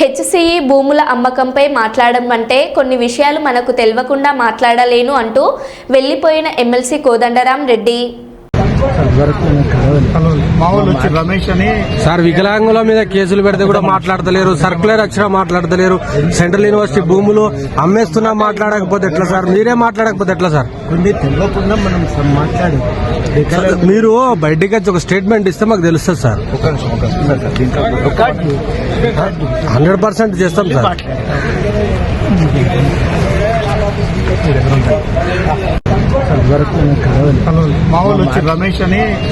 హెచ్సిఈ భూముల అమ్మకంపై మాట్లాడడం అంటే కొన్ని విషయాలు మనకు తెలియకుండా మాట్లాడలేను అంటూ వెళ్ళిపోయిన ఎమ్మెల్సీ కోదండరాం రెడ్డి. రమేష్ అని సార్ వికలాంగుల మీద కేసులు పెడితే కూడా మాట్లాడతలేరు సర్కులర్ వచ్చినా మాట్లాడతలేరు సెంట్రల్ యూనివర్సిటీ భూములు అమ్మేస్తున్నా మాట్లాడకపోతే ఎట్లా సార్? మీరే మాట్లాడకపోతే ఎట్లా సార్? కొన్ని తెలియకుండా మనం స- మాట్లాడు మీరు బయటికి వచ్చి ఒక స్టేట్మెంట్ ఇస్తే మాకు తెలుస్తుంది సార్. హండ్రెడ్ పర్సెంట్ చేస్తాం సార్.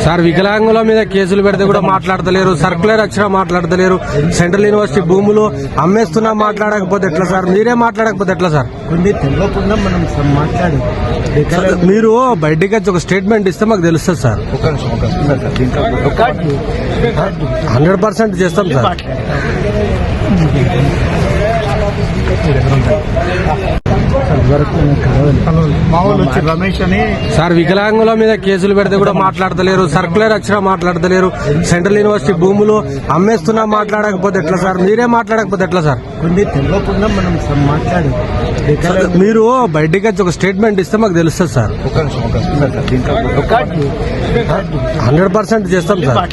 సార్ వికలాంగుల మీద కేసులు పెడితే కూడా మాట్లాడతలేరు సర్కులర్ వచ్చినా మాట్లాడతలేరు సెంట్రల్ యూనివర్సిటీ భూములు అమ్మేస్తున్నా మాట్లాడకపోతే ఎట్లా సార్? మీరే మాట్లాడకపోతే ఎట్లా సార్? తెలియకుండా మనం మాట్లాడు. మీరు బయటికి వచ్చి ఒక స్టేట్మెంట్ ఇస్తే మాకు తెలుస్తుంది సార్. హండ్రెడ్ పర్సెంట్ చేస్తాం సార్. రమేష్ అని సార్ వికలాంగుల మీద కేసులు పెడితే కూడా మాట్లాడతలేరు సర్కులర్ వచ్చినా మాట్లాడతలేరు సెంట్రల్ యూనివర్సిటీ భూములు అమ్మేస్తున్నా మాట్లాడకపోతే ఎట్లా సార్? మీరే మాట్లాడకపోతే ఎట్లా సార్? తెలియకుండా మనం మాట్లాడు. మీరు బయటికి వచ్చి ఒక స్టేట్మెంట్ ఇస్తే మాకు తెలుస్తుంది సార్. హండ్రెడ్ పర్సెంట్ చేస్తాం సార్.